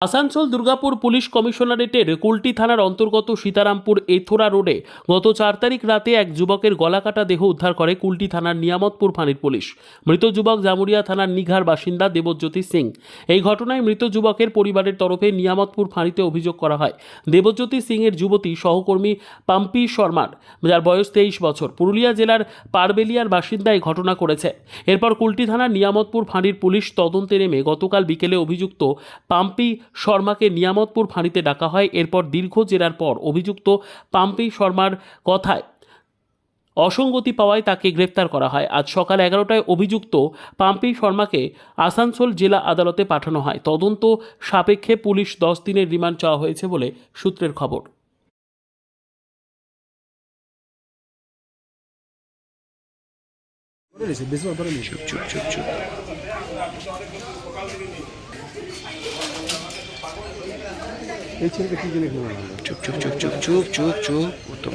Asansol Durgapur police কমিশনারেটের কুলটি থানার অন্তর্গত সীতারামপুর এথোরা রোডে গত চার তারিখ রাতে এক যুবকের গলাকাটা দেহ উদ্ধার করে কুলটি থানার নিয়ামতপুর ফাঁড়ির পুলিশ। মৃত যুবক জামুরিয়া থানার নিঘার বাসিন্দা দেবজ্যোতি সিং। এই ঘটনায় মৃত যুবকের পরিবারের তরফে নিয়ামতপুর ফাঁড়িতে অভিযোগ করা হয়। দেবজ্যোতি সিং এর যুবতী সহকর্মী পাম্পি শর্মার, যার বয়স তেইশ বছর, পুরুলিয়া জেলার পারবেলিয়ার বাসিন্দা এই ঘটনা করেছে। এরপর কুলটি থানার নিয়ামতপুর ফাঁড়ির পুলিশ তদন্তে নেমে গতকাল বিকেলে অভিযুক্ত পাম্পি শর্মাকে নিয়ামতপুর ফাঁড়িতে ডাকা হয়। এরপর দীর্ঘ জেরার পর অভিযুক্ত পাম্পি শর্মার কথায় অসঙ্গতি পাওয়ায় তাকে গ্রেপ্তার করা হয়। আজ সকাল এগারোটায় অভিযুক্ত পাম্পি শর্মাকে আসানসোল জেলা আদালতে পাঠানো হয়। তদন্ত সাপেক্ষে পুলিশ দশ দিনের রিমান্ড চাওয়া হয়েছে বলে সূত্রের খবর। চুপ চুপ চুপ চুপ। এই ছেলেটা কি জন্য চুপ চুপ চুপ চুপ চুপ চুপ চুপ উত্তম